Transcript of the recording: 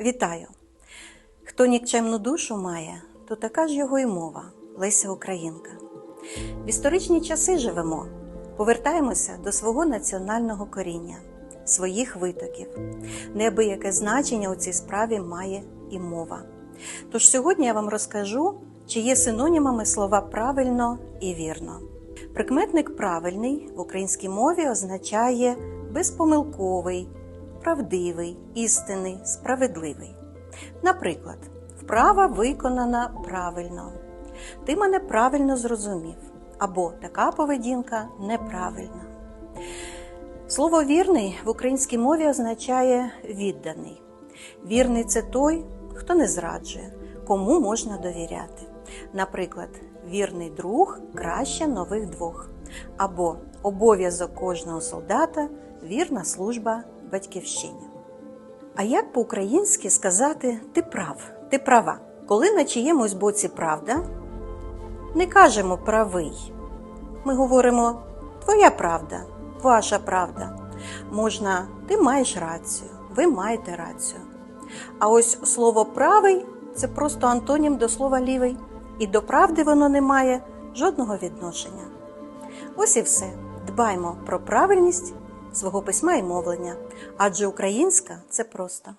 Вітаю! Хто нікчемну душу має, то така ж його й мова Леся Українка. В історичні часи живемо, повертаємося до свого національного коріння, своїх витоків. Неабияке значення у цій справі має і мова. Тож сьогодні я вам розкажу, чи є синонімами слова правильно і вірно. Прикметник правильний в українській мові означає безпомилковий, правдивий, істинний, справедливий. Наприклад, вправа виконана правильно. Ти мене правильно зрозумів. Або така поведінка неправильна. Слово вірний в українській мові означає відданий. Вірний це той, хто не зраджує, кому можна довіряти. Наприклад, вірний друг краще нових двох. Або обов'язок кожного солдата вірна служба батьківщині. А як по-українськи сказати ти прав, ти права? Коли на чиємусь боці правда, не кажемо правий. Ми говоримо твоя правда, ваша правда. Можна ти маєш рацію, ви маєте рацію. А ось слово правий це просто антонім до слова лівий, і до правди воно не має жодного відношення. Ось і все. Дбаймо про правильність свого письма і мовлення, адже українська це просто.